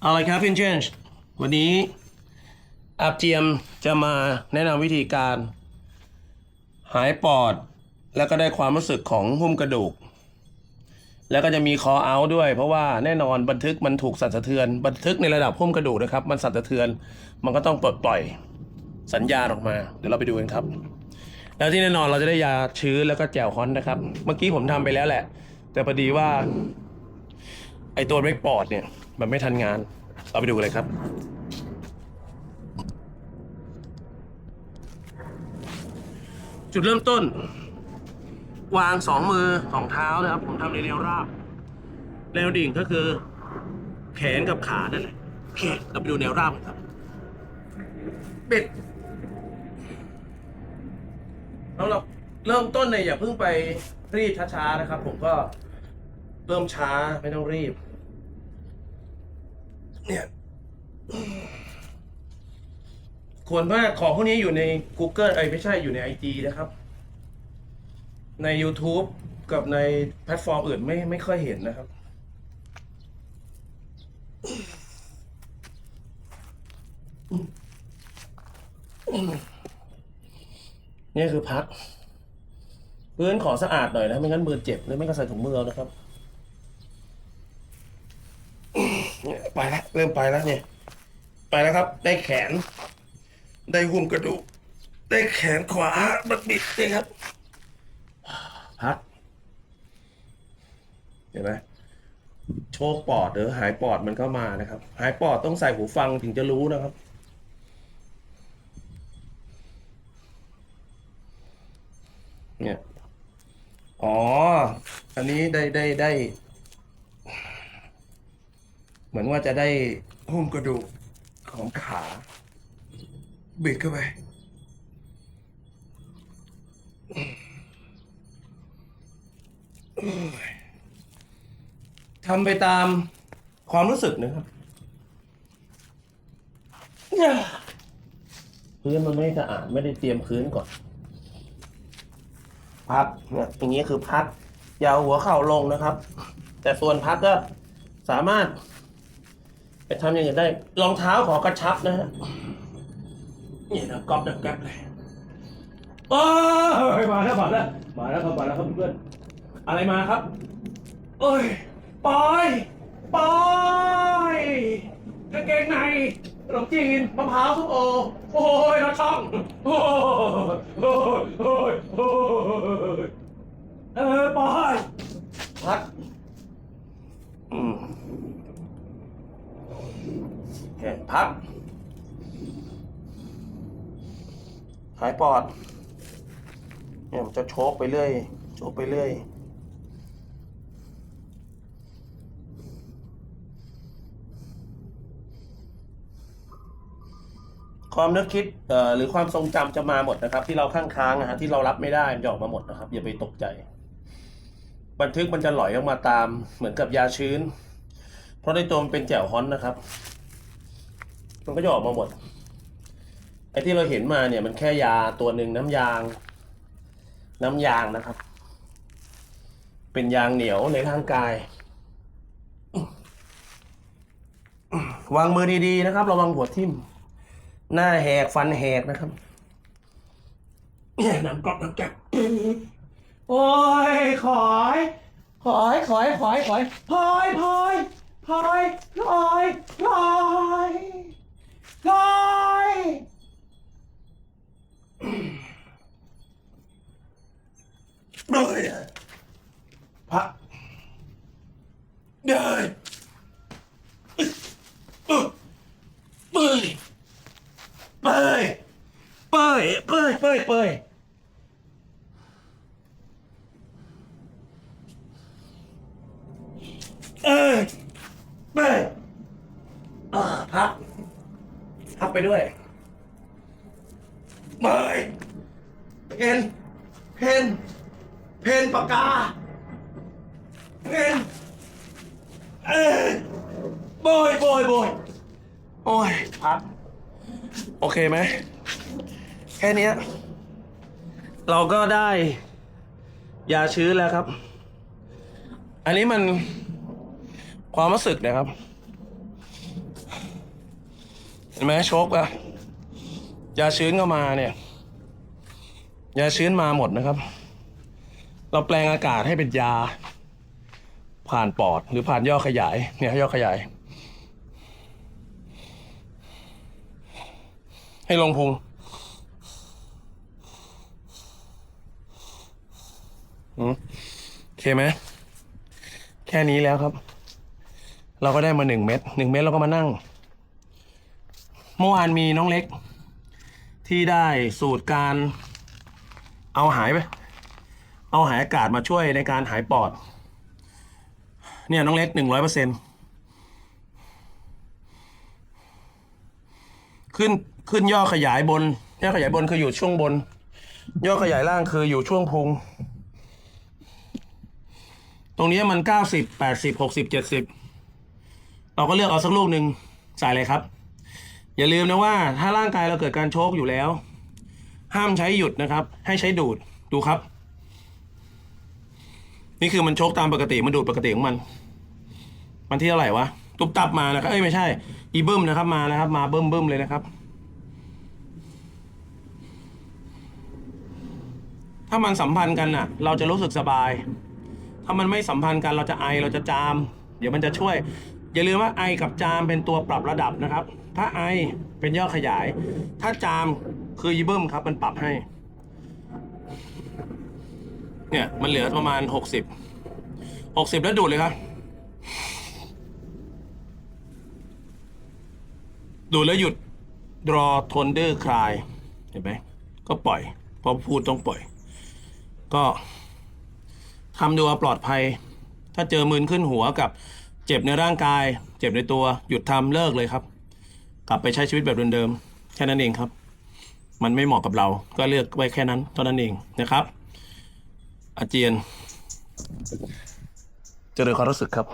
เอาเลยครับพี่เชนวันนี้อาบเจียมจะมาแนะนำวิธีการ หายปอด แล้วก็ได้ความรู้สึกของหุ้มกระดูก แล้วก็จะมีคอเอาด้วย เพราะว่าแน่นอนบันทึกมันถูกสั่นสะเทือน บันทึกในระดับหุ้มกระดูกนะครับ มันสั่นสะเทือน มันก็ต้องปลดปล่อยสัญญาณออกมา เดี๋ยวเราไปดูกันครับ แล้วที่แน่นอนเราจะได้ยาชื้นแล้วก็แจวฮอนนะครับ เมื่อกี้ผมทำไปแล้วแหละ แต่พอดีว่า ไอตัวเบรกปอดเนี่ย มันไม่ทันงาน เราไปดูกันเลยครับจุดเริ่มต้น วางสองมือสองเท้านะครับ ผมทำในแนวราบ แนวดิ่งก็คือ แขนกับขานั่นแหละโอเคเราไปดูแนวราบกันครับเบิดแล้วเราเริ่มต้นเนี่ยอย่าเพิ่งไปรีบช้าๆนะครับ ผมก็ เริ่มช้าไม่ต้องรีบ เนี่ย ควรมาของพวกนี้อยู่ใน Google เอ้ไม่ใช่อยู่ใน IG นะครับ ใน YouTube กับในแพลตฟอร์มอื่นไม่ไม่ค่อยเห็นนะครับ นี่คือพัก พื้นขอสะอาดหน่อยนะ ไม่งั้นมือเจ็บหรือไม่ก็ใส่ถุงมือนะครับ เริ่มไปแล้วเนี่ย ไปแล้วครับ ได้แขน ได้หุ้มกระดูก ได้แขนขวาบัดบิดนี่ครับ พัก เห็นไหมโชคปอดหรือหายปอดมันก็มานะครับ หายปอดต้องใส่หูฟังถึงจะรู้นะครับ เนี่ย อ๋อ อันนี้ได้ได้ได้ เหมือนว่าจะได้หุ้มกระดูกของขา บิดเข้าไป ทำไปตามความรู้สึกนะครับพื้นมันไม่สะอาดไม่ได้เตรียมพื้นก่อน พับเนี่ยอย่างนี้คือพัดยาวหัวเข่าลงนะครับ แต่ส่วนพัดก็สามารถ ไปทำอย่างอื่นได้ รองเท้าขอกระชับนะฮะนี่นะก๊อปนะแก๊ปเลยโอ้ยมาแล้วมาแล้วมาแล้วครับมาแล้วครับเพื่อนอะไรมาครับ โอ้ยปอยปอยกางเกงในขนมจีนมะพร้าวส้มโอโอ้ยเราช่องโอ้ยโอ้ยโอ้ยโอ้ยเออปอยพักอืมโอเค พัก หายปอด เนี่ยมันจะโชกไปเรื่อย โชกไปเรื่อย ความนึกคิดหรือความทรงจำจะมาหมดนะครับ ที่เราข้างค้างนะฮะที่เรารับไม่ได้มันจะออกมาหมดนะครับ อย่าไปตกใจ บันทึกมันจะหลอยออกมาตามเหมือนกับยาชื้น เพราะในตัวมันเป็นแจ่วฮ้อนนะครับ มันก็จะออกมาหมด ไอ้ที่เราเห็นมาเนี่ย มันแค่ยาตัวหนึ่งน้ำยาง น้ำยางนะครับ เป็นยางเหนียวในร่างกาย วางมือดีๆนะครับระวังหัวทิ่ม หน้าแหกฟันแหกนะครับน้ำกรอบน้ำแก๊บโอ้ยขอยขอยขอยขอยขอยพลอยพลอยพลอยพลอยพลอย พลอยเบยพระเดยเบยเปยเปยเปยเปยเปยเอ้ยเปยอ่าพัก พักไปด้วยเปยเพนเพนเพนปากกาเพนเอ้ยโบยโบยโบยโอ้ยพักโอเคไหม แค่เนี้ย เราก็ได้ยาชื้นแล้วครับ อันนี้มันความรู้สึกนะครับ เห็นไหมโชกอะยาชื้นก็มาเนี่ย ยาชื้นมาหมดนะครับ เราแปลงอากาศให้เป็นยา ผ่านปอดหรือผ่านย่อขยาย เนี่ยย่อขยาย ให้ลงพุงโอเคไหมแค่นี้แล้วครับ เราก็ได้มาหนึ่งเม็ดหนึ่งเม็ดเราก็มานั่ง เมื่อวานมีน้องเล็ก ที่ได้สูตรการเอาหายไปเอาหายอากาศมาช่วยในการหายปอด เนี่ยน้องเล็กหนึ่งร้อยเปอร์เซ็นขึ้นขึ้นย่อขยายบน ย่อขยายบนคืออยู่ช่วงบน ย่อขยายล่างคืออยู่ช่วงพุง ตรงนี้มันเก้าสิบแปดสิบหกสิบเจ็ดสิบเราก็เลือกเอาสักลูกหนึ่งใส่เลยครับ อย่าลืมนะว่าถ้าร่างกายเราเกิดการโชกอยู่แล้ว ห้ามใช้หยุดนะครับ ให้ใช้ดูดดูครับ นี่คือมันโชกตามปกติมันดูดปกติของมันมันที่เท่าไหร่วะตุบตับมานะครับเอ้ยไม่ใช่ อีบึ้มนะครับมานะครับ มาเบิ้มบึ้มเลยนะครับ ถ้ามันสัมพันธ์กันน่ะ เราจะรู้สึกสบาย ถ้ามันไม่สัมพันธ์กันเราจะไอเราจะจาม เดี๋ยวมันจะช่วย อย่าลืมว่าไอกับจามเป็นตัวปรับระดับนะครับ ถ้าไอเป็นย่อขยาย ถ้าจามคือยีเบิ้มครับ มันปรับให้ เนี่ยมันเหลือประมาณหกสิบหกสิบแล้วดูดเลยครับ ดูดแล้วหยุด draw thunder cry เห็นไหมก็ปล่อยพอพูดต้องปล่อย ก็ทำดูเอาปลอดภัย ถ้าเจอมืนขึ้นหัวกับเจ็บในร่างกาย เจ็บในตัว หยุดทำเลิกเลยครับ กลับไปใช้ชีวิตแบบเดิมๆแค่นั้นเองครับ มันไม่เหมาะกับเรา ก็เลือกไว้แค่นั้นเท่านั้นเองนะครับ อาเจียนเจริญความรู้สึกครับ